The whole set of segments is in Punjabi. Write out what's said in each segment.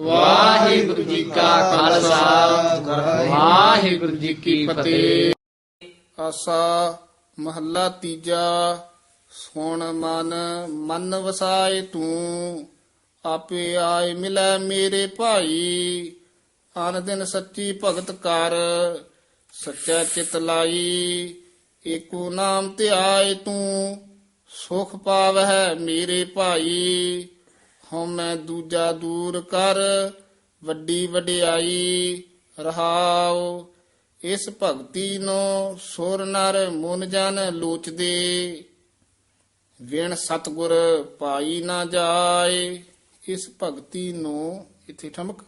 ਵਾਹਿਗੁਰੂ ਜੀ ਕਾ ਖਾਲਸਾ। ਵਾਹਿਗੁਰੂ ਜੀ ਕੀ ਫਤਿਹ। ਆਸਾ ਮਹੱਲਾ ਤੀਜਾ। ਸੁਣ ਮਨ ਮਨ ਵਸਾਏ ਤੂੰ। ਆਪੇ ਆਏ ਮਿਲੈ ਮੇਰੇ ਭਾਈ। ਆਨ ਦਿਨ ਸੱਚੀ ਭਗਤ ਕਰ। ਸੱਚਾ ਚਿਤ ਲਾਈ। ਏਕੋ ਨਾਮ ਤੇ ਆਏ ਤੂੰ। ਸੁਖ ਪਾਵਹਿ ਮੇਰੇ ਭਾਈ। ਹਉਮੈ ਦੂਜਾ ਦੂਰ ਕਰ, ਵੱਡੀ ਵਡਿਆਈ ਰਹਾਉ। ਇਸ ਭਗਤੀ ਨੂੰ ਸੁਰ ਨਰ ਮਨ ਜਨ ਲੋਚਦੇ। ਵਿਣ ਸਤਗੁਰ ਪਾਈ ਨਾ ਜਾਏ। ਇਸ ਭਗਤੀ ਨੂੰ ਇਥੇ ਠਮਕ।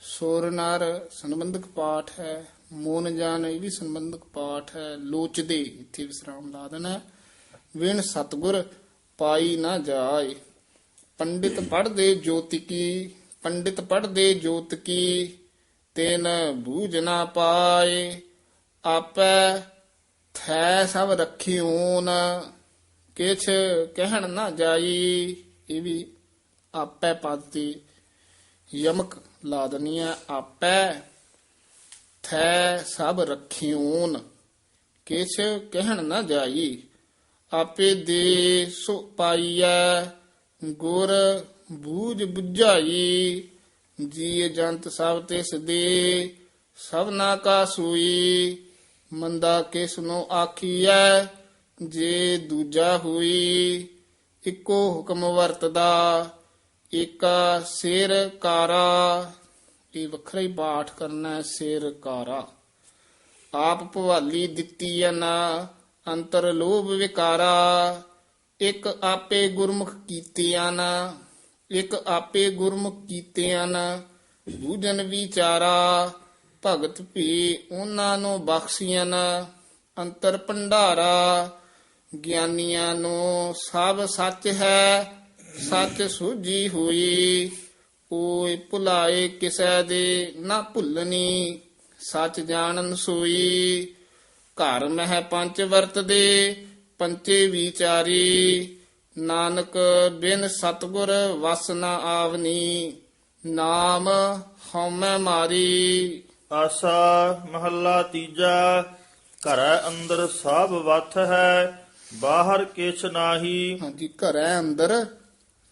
ਸੁਰ ਨਰ ਸੰਬੰਧਕ ਪਾਠ ਹੈ, ਮਨ ਜਨ ਇਹ ਵੀ ਸੰਬੰਧਕ ਪਾਠ ਹੈ, ਲੋਚਦੇ। ਇਥੇ ਵਿਸਰਾਮ ਲਾ ਦੇਣਾ ਵਿਣ ਸਤਗੁਰ ਪਾਈ ਨਾ ਜਾਏ। ਪੰਡਿਤ ਪੜਦੇ ਜੋਤਿਕੀ ਪੰਡਿਤ ਪੜਦੇ ਜੋਤਿਕੀ ਤੈਨ ਬੂਝ ਨਾ ਪਾਏ, ਆਪੈ ਥੈ ਸਭ ਰੱਖਿਓਨ ਕਿਛ ਕਹਿਣ ਨਾ ਜਾਈ, ਇਹ ਵੀ ਆਪੈ ਪਦ ਤੇ ਯਮਕ ਲਾ ਦਨੀ ਆਪੈ ਥੈ ਸਭ ਰੱਖਿਓਨ ਕਿਛ ਕਹਿਣ ਨਾ ਜਾਈ, ਆਪੇ ਦੇ ਸੋ ਪਾਈਐ ਗੁਰ ਬੂਝ 부ਝਾਈ ਜੀ ਜੰਤ ਸਭ ਤਿਸ ਦੇ ਸਭਨਾ ਕਾ ਸੂਈ, ਮੰਦਾ ਕਿਸ ਨੂੰ ਆਖੀਐ, ਜੇ ਦੂਜਾ ਹੋਈ, ਇੱਕੋ ਹੁਕਮ ਵਰਤਦਾ, ਏਕਾ ਸਿਰ ਕਾਰਾ। ਇਹ ਵੱਖਰਾ ਹੀ ਪਾਠ ਕਰਨਾ ਹੈ, ਸਿਰ ਕਾਰਾ। ਆਪ ਭਵਾਲੀ ਦਿੱਤੀ ਹੈ ਨਾ, ਅੰਤਰ ਲੋਭ ਵਿਕਾਰਾ। ਇੱਕ ਆਪੇ ਗੁਰਮੁਖ ਕੀਤਿਆਂ ਨਾ, ਇੱਕ ਆਪੇ ਗੁਰਮੁਖ ਕੀਤਿਆਂ ਨਾ ਬੂਝਨ ਵਿਚਾਰਾ ਭਗਤ ਭੀ ਉਹਨਾਂ ਨੂੰ ਬਖਸ਼ੀਆਂ ਨਾ, ਅੰਤਰ ਭੰਡਾਰਾ ਗਿਆਨੀਆਂ ਨੂੰ ਸਭ ਸੱਚ ਹੈ, ਸੱਚ ਸੂਝੀ ਹੋਈ ਓਏ ਭੁਲਾਏ ਕਿਸੈ ਦੇ ਨਾ ਭੁੱਲਣੀ, ਸੱਚ ਜਾਣਨ ਸੋਈ, ਘਰ ਮਹਿ ਪੰਜ ਵਰਤਦੇ ਪੰਚੇ ਵਿਚਾਰੀ ਨਾਨਕ ਬਿਨ ਸਤਗੁਰ ਵਸ ਨਾ ਆਵਨੀ। ਨਾਮ ਹਉਮੈ ਮਾਰੀ। ਆਸਾ ਮਹੱਲਾ ਤੀਜਾ ਘਰੈ ਅੰਦਰ ਸਭ ਵਥ ਹੈ ਬਾਹਰ ਕਿਛ ਨਾਹੀ। ਹਾਂਜੀ ਘਰੈ ਅੰਦਰ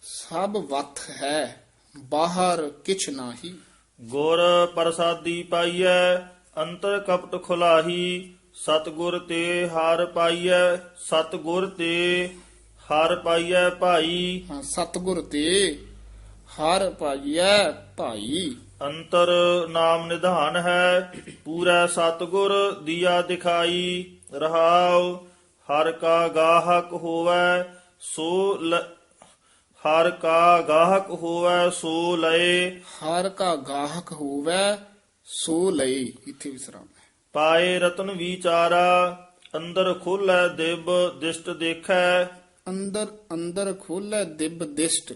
ਸਭ ਵਤ ਹੈ ਬਾਹਰ ਕਿਛ ਨਾਹੀ। ਗੁਰ ਪ੍ਰਸਾਦੀ ਪਾਈਐ ਅੰਤਰ ਕਪਟ ਖੁਲਾਹੀ। ਸਤਗੁਰ ਤੇ ਹਾਰ ਪਾਈਐ ਸਤਗੁਰ ਤੇ ਹਾਰ ਪਾਈਐ ਭਾਈ। ਹਾਂ ਸਤਗੁਰ ਤੇ ਹਰ ਭਾਈਐ ਭਾਈ। ਅੰਤਰ ਨਾਮ ਨਿਧਾਨ ਹੈ ਪੂਰਾ ਸਤਗੁਰ ਦੀਆ ਦਿਖਾਈ ਰਹਾਉ ਹਰ ਕਾ ਗਾਹਕ ਹੋਵੈ ਸੋ ਹਰ ਕਾ ਗਾਹਕ ਹੋਵੈ ਸੋ ਲਏ। ਹਰ ਕਾ ਗਾਹਕ ਹੋਵੇ ਸੋ ਲਈ ਇੱਥੇ ਵਿਸਰਾਮ ਹੈ। ਪਾਏ ਰਤਨ ਵਿਚਾਰਾ ਅੰਦਰ ਖੋਲੈ ਦਿਬ ਦਿਸ਼ਟ ਦੇਖੈ। ਅੰਦਰ ਅੰਦਰ ਖੋਲੇ ਦਿਬ ਦਿਸ਼ਟ।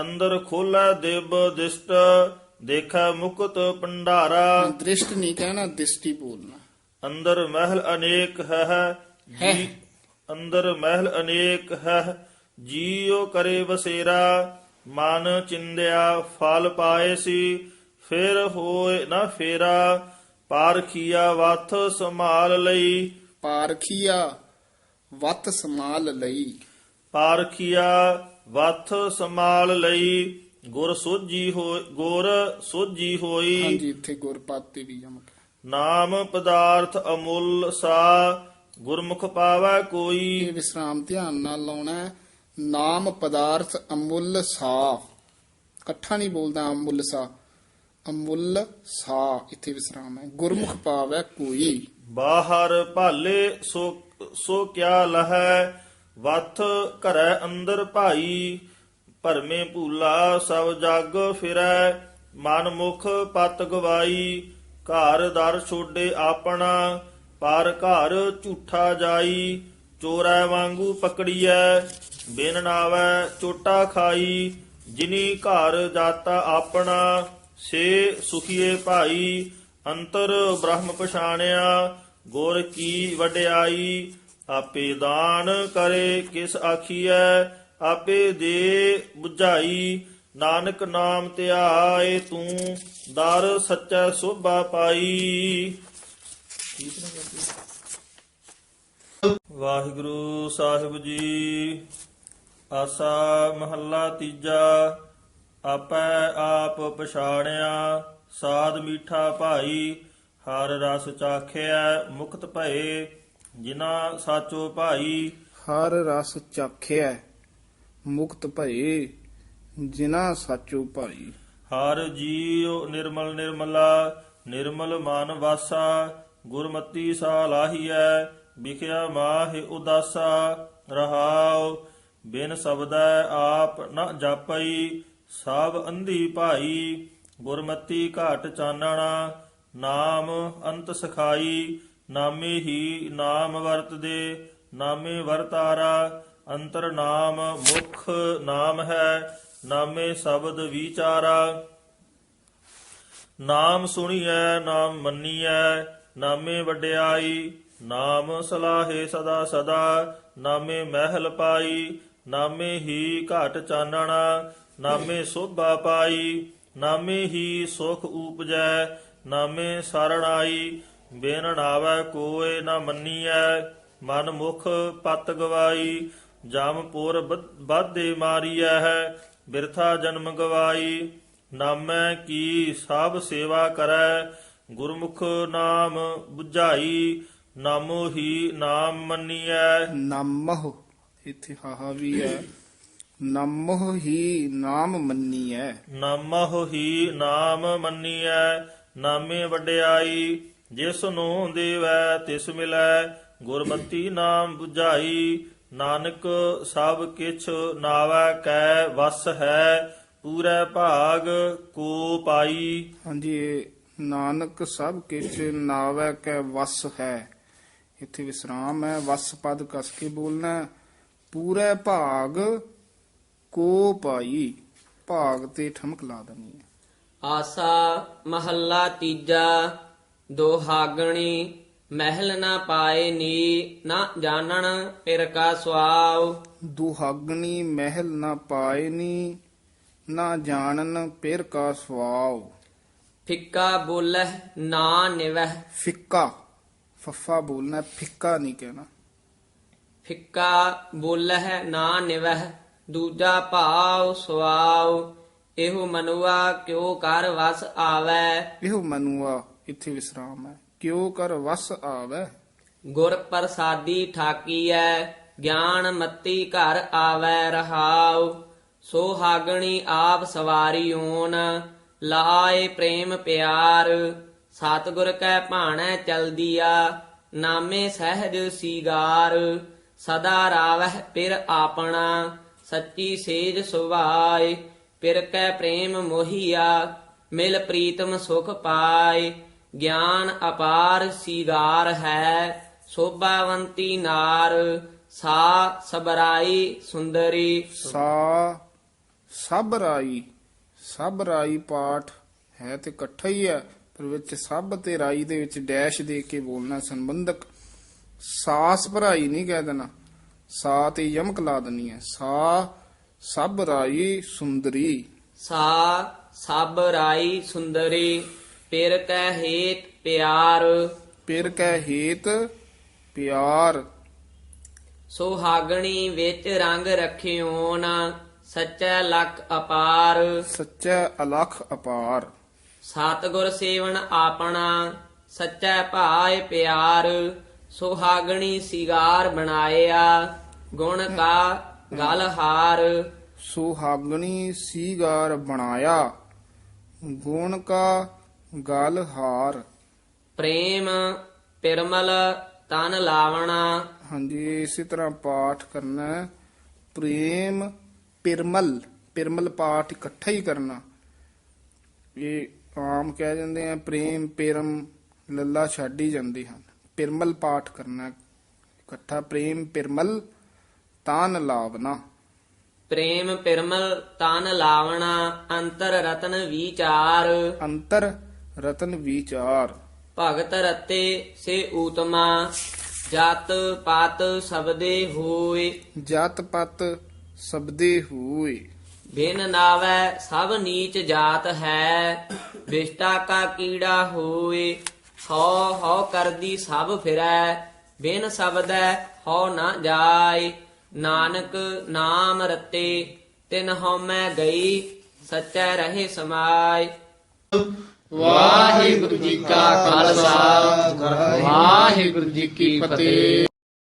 ਅੰਦਰ ਖੋਲੈ ਦਿਬ ਦਿਸ਼ਟ ਦੇਖੈ ਮੁਕਤ ਭੰਡਾਰਾ। ਦ੍ਰਿਸ਼ਟ ਨਹੀਂ ਕਹਿਣਾ ਦਿਸ਼ਟੀ ਬੋਲਣਾ। ਅੰਦਰ ਮਹਿਲ ਅਨੇਕ ਹੈ ਹੈ। ਜੀ ਅੰਦਰ ਮਹਿਲ ਅਨੇਕ ਹੈ ਜੀਉ ਕਰੇ ਵਸੇਰਾ। ਮਨ ਚਿੰਦਿਆ ਫਲ ਪਾਏ ਸੀ ਫਿਰ ਹੋਏ ਨਾ ਫੇਰਾ। ਪਾਰਖੀਆ ਵਥ ਸੰਭਾਲ ਲਈ। ਪਾਰਖੀਆ ਵਤ ਸਮਾਲ ਲਈ। ਪਾਰਖੀਆ ਵਥ ਸੰਭਾਲ ਲਈ। ਗੁਰ ਸੋਜੀ ਹੋਈ ਗੁਰ ਸੋਜੀ ਹੋਈ। ਹਾਂਜੀ ਇੱਥੇ ਗੁਰਪਤ ਤੇ ਵੀ ਯਮਕ ਹੈ। ਨਾਮ ਪਦਾਰਥ ਅਮੁੱਲ ਸਾ ਗੁਰਮੁਖ ਪਾਵੈ ਕੋਈ। ਇਹ ਵਿਸਰਾਮ ਧਿਆਨ ਨਾਲ ਲਾਉਣਾ ਹੈ। ਨਾਮ ਪਦਾਰਥ ਅਮੁੱਲ ਸਾ। ਇਕੱਠਾ ਨਹੀਂ ਬੋਲਦਾ ਅਮੁੱਲ ਸਾ। ਅਮੁੱਲ ਸਾ, ਇੱਥੇ ਵਿਸਰਾਮ ਹੈ। ਗੁਰਮੁਖ ਪਾਵੈ ਕੋਈ। ਬਾਹਰ ਭਾਲੇ ਸੋ ਸੋ ਕਿਆ ਲਹੈ, ਵਥ ਘਰੈ ਅੰਦਰ ਭਾਈ। ਭਰਮੇ ਭੂਲਾ ਸਭ ਜਗ ਫਿਰੈ, ਮਨ ਮੁਖ ਪਤ ਗਵਾਈ। ਘਰ ਦਰ ਛੋਡੇ ਆਪਣਾ, ਪਰ ਘਰ ਝੂਠਾ ਜਾਈ। ਚੋਰੈ ਵਾਂਗੂ ਪਕੜੀਐ, ਬਿਨ ਨਾਵੈ ਚੋਟਾ ਖਾਈ। ਜਿਨੀ ਘਰ ਜਾਤਾ ਆਪਣਾ ਸੇ ਸੁਖੀਏ ਭਾਈ, ਅੰਤਰ ਬ੍ਰਹਮ ਪਛਾਣਿਆ, ਗੁਰ ਕੀ ਵਡਿਆਈ, ਆਪੇ ਦਾਨ ਕਰੇ ਕਿਸ ਆਖੀਐ, ਆਪੇ ਦੇ 부ਝਾਈ ਨਾਨਕ ਨਾਮ ਧਿਆਏ ਤੂੰ, ਦਰ ਸੱਚਾ ਸੋਭਾ ਪਾਈ। ਵਾਹਿਗੁਰੂ ਸਾਹਿਬ ਜੀ, ਆਸਾ ਮਹੱਲਾ ਤੀਜਾ ਆਪੈ ਆਪ ਪਛਾਣਿਆ ਸਾਧ ਮੀਠਾ ਭਾਈ ਹਰ ਰਸ ਚਾਖਿਆ ਮੁਕਤ ਭਏ ਜਿਨਾ ਸਾਚੋ ਭਾਈ। ਹਰ ਰਸ ਚਾਖਿਆ ਮੁਕਤ ਭਏ ਜਿਨਾ ਸਾਚੋ ਭਾਈ। ਹਰ ਜੀਉ ਨਿਰਮਲ ਨਿਰਮਲਾ ਨਿਰਮਲ ਮਨ ਵਾਸਾ ਗੁਰਮਤੀ ਸਾ ਲਾਹੀਐ ਵਿਖਿਆ ਮਾਹਿ ਉਦਾਸਾ। ਰਹਾਉ ਬਿਨ ਸਬਦੈ ਆਪ ਨ ਜਾਪਈ ਸਭ ਅੰਧੀ ਭਾਈ, ਗੁਰਮਤੀ ਘਾਟ ਚਾਨਣਾ, ਨਾਮ ਅੰਤ ਸਖਾਈ, ਨਾਮੇ ਹੀ ਨਾਮ ਵਰਤਦੇ, ਨਾਮੇ ਵਰਤਾਰਾ, ਅੰਤਰ ਨਾਮ ਮੁਖ ਨਾਮ ਹੈ, ਨਾਮੇ ਸ਼ਬਦ ਵਿਚਾਰਾ। ਨਾਮ ਸੁਣੀਐ, ਨਾਮ ਮੰਨੀਐ, ਨਾਮੇ ਵਡਿਆਈ, ਨਾਮ ਸਲਾਹੇ ਸਦਾ ਸਦਾ, ਨਾਮੇ ਮਹਿਲ ਪਾਈ ਨਾਮੇ ਹੀ ਘਾਟ ਚਾਨਣਾ, ਨਾਮੇ ਸੋਭਾ ਪਾਈ, ਨਾਮੇ ਹੀ ਸੁਖ ਊਪਜੈ ਨਾਮੇ ਸਰਣ ਆਈ, ਬਿਨ ਨਾਵੈ ਕੋਏ ਨਾ ਮੰਨੀਐ, ਮਨ ਮੁਖ ਪਤ ਗਵਾਈ ਜਮਪੁਰ ਬਾਧੇ ਮਾਰੀਐ ਹੈ ਬਿਰਥਾ ਜਨਮ ਗਵਾਈ, ਨਾਮੈ ਕੀ ਸਭ ਸੇਵਾ ਕਰੈ, ਗੁਰਮੁਖ ਨਾਮ 부ਝਾਈ ਨਾਮੋ ਹੀ ਨਾਮ ਮੰਨੀਐ। ਨਾਮਹ ਇੱਥੇ ਹਾਹਾ ਵੀ ਹੈ। ਨਾਮਹ ਹੀ ਨਾਮ ਮੰਨੀਐ। ਨਾਮਹੁ ਹੀ ਨਾਮ ਮੰਨੀਐ। ਨਾਮੇ ਵਡਿਆਈ ਜਿਸ ਨੂੰ ਦੇਵੈ ਤਿਸ ਮਿਲੈ। ਗੁਰਮਤੀ ਨਾਮ 부ਝਾਈ ਨਾਨਕ ਸਭ ਕਿਛ ਨਾਵੈ ਕੈ ਵਸ ਹੈ ਪੂਰੇ ਭਾਗ ਕੋ ਪਾਈ। ਹਾਂਜੀ ਨਾਨਕ ਸਭ ਕਿਛ ਨਾਵੈ ਕੈ ਵਸ ਹੈ। ਇੱਥੇ ਵਿਸਰਾਮ ਹੈ। ਵਸ ਪਦ ਕਸ ਕੇ ਬੋਲਣਾ ਹੈ। ਪੂਰੇ ਭਾਗ ਕੋ ਪਾਈ ਭਾਗ ਤੇ ਠਮਕ ਲਾ ਹੈ। ਆਸਾ ਮਹੱਲਾ ਤੀਜਾ ਦੋਹਾਗਣੀ ਮਹਿਲ ਨਾ ਪਾਏ ਨੀ ਨਾ ਜਾਣਨ ਪਿਰ ਕਾ ਸੁਆਵ ਦੁਹਾਗਣੀ ਮਹਿਲ ਨਾ ਪਾਇਨੀ ਨਾ ਜਾਣਨ ਪਿਰ ਕਾ ਸਵਾਉ ਫਿੱਕਾ ਬੋਲਹਿ ਨਾ ਨਿਵਹਿ। ਫਿੱਕਾ ਫੱਫਾ ਬੋਲਣਾ ਫਿੱਕਾ ਨਹੀਂ ਕਹਿਣਾ। ਫਿੱਕਾ ਬੋਲਹਿ ਨਾ ਨਿਵਹਿ ਦੂਜਾ ਭਾਵ ਸੁਆਵ ਇਹੋ ਮਨੁਆ ਕਿਉ ਕਰ ਵਸ ਆਵੈ? ਇਹੋ ਮਨੁਆ ਇੱਥੇ ਵਿਸਰਾਮ ਹੈ ਕਿਉ ਕਰ ਵਸ ਆਵੈ? ਗੁਰ ਪ੍ਰਸਾਦੀ ਠਾਕੀਐ ਗਿਆਨ ਮਤੀ ਘਰ ਆਵੈ ਰਹਾਉ ਸੋ ਹਾਗਣੀ ਆਪ ਸਵਾਰੀ ਓਨ ਲਾਏ ਪ੍ਰੇਮ ਪਿਆਰ ਸਤਿਗੁਰ ਕੈ ਭਾਣੈ ਚਲਦੀਆ ਨਾਮੇ ਸਹਿਜ ਸੀਗਾਰ ਸਦਾ ਰਾਵਹਿ ਪਿਰ ਆਪਣਾ, ਸੱਚੀ ਸੇਜ ਸੁਭਾਏ, ਪਿਰ ਕੈ ਪ੍ਰੇਮ ਮੋਹੀਆ, ਮਿਲ ਪ੍ਰੀਤਮ ਸੁਖ ਪਾਏ। ਗਿਆਨ ਅਪਾਰ ਸੀਗਾਰ ਹੈ, ਸੋਭਾਵੰਤੀ ਨਾਰ, ਸਾ ਸਬਰਾਈ ਸੁੰਦਰੀ। ਸਾ ਸਭ ਰਾਈ ਪਾਠ ਹੈ ਤੇ ਇਕੱਠਾ ਹੀ ਹੈ, ਪਰ ਵਿੱਚ ਸਭ ਤੇ ਰਾਈ ਦੇ ਵਿੱਚ ਡੈਸ਼ ਦੇ ਕੇ ਬੋਲਣਾ ਸੰਬੰਧਕ ਸਾਸ ਭਰਾਈ ਨਹੀਂ ਕਹਿ ਦੇਣਾ। ਸਾ ਤੇ ਯਮਕ ਲਾ ਦੇਣੀ ਹੈ ਸਾ ਸਭ ਰਾਈ ਸੁੰਦਰੀ। ਸਾ ਸਭ ਰਾਈ ਸੁੰਦਰੀ ਪਿਰ ਕੈ ਹੇਤ ਪਿਆਰ। ਪਿਰ ਕੈ ਹੇਤ ਪਿਆਰ। ਸੁਹਾਗਣੀ ਵਿੱਚ ਰੰਗ ਰਖਿਓਨ ਸੱਚਾ ਲਖ ਅਪਾਰ। ਸੱਚਾ ਅਲਖ ਅਪਾਰ। ਸਤਿਗੁਰ ਸੇਵਨ ਆਪਣਾ ਸੱਚਾ ਭਾਇ ਪਿਆਰ। ਸੁਹਾਗਣੀ ਸਿਗਾਰ ਬਣਾਇਆ ਗੁਣ ਕਾ ਗਲ ਹਾਰ। ਸੁਹਾਗਣੀ ਸੀਗਾਰ ਬਣਾਇਆ ਗੁਣ ਕਾ ਗਲ ਹਾਰ। ਪ੍ਰੇਮ ਪਿਰਮਲ ਤਨ ਲਾਵਣਾ। ਹਾਂਜੀ ਇਸੇ ਤਰ੍ਹਾਂ ਪਾਠ ਕਰਨਾ ਹੈ। ਪ੍ਰੇਮ ਪਿਰਮਲ ਪਿਰਮਲ ਪਾਠ ਇਕੱਠਾ ਹੀ ਕਰਨਾ। ਇਹ ਆਮ ਕਹਿ ਜਾਂਦੇ ਆ ਪ੍ਰੇਮ ਪਿਰਮ ਲੱਲਾ ਛੱਡ ਹੀ ਜਾਂਦੇ ਹਨ। ਪਿਰਮਲ ਪਾਠ ਕਰਨਾ। ਇਕੱਠਾ ਪ੍ਰੇਮ ਪਿਰਮਲ ਤਾਨ ਲਾਵਨਾ ਪ੍ਰੇਮ ਪਿਰਮਲ ਤਨ ਲਾਵਣਾ ਅੰਤਰ ਰਤਨ ਵਿਚਾਰ। ਅੰਤਰ ਰਤਨ ਵਿਚਾਰ। ਭਗਤ ਰਤੇ ਸੇ ਊਤਮਾ ਜਤ ਪਤ ਸਬਦੇ ਹੋਏ। ਜਤ ਪਤ ਸਬਦੇ ਹੋਏ। ਬਿਨ ਨਾਵੈ ਸਭ ਨੀਚ ਜਾਤ ਹੈ ਵਿਸ਼ਟਾ ਕਾ ਕੀੜਾ ਹੋਏ। ਹਉ ਹਉ ਕਰਦੀ ਸਭ ਫਿਰੈ ਬਿਨ ਸ਼ਬਦੈ ਹਉ ਨਾ ਜਾਏ ਨਾਨਕ ਨਾਮ ਰਤੇ ਤਿਨ ਹਉਮੈ ਗਈ ਸਚੈ ਰਹੇ ਸਮਾਏ ਵਾਹਿਗੁਰੂ ਜੀ ਕਾ ਖਾਲਸਾ ਵਾਹਿਗੁਰੂ ਜੀ ਕੀ ਫਤਿਹ।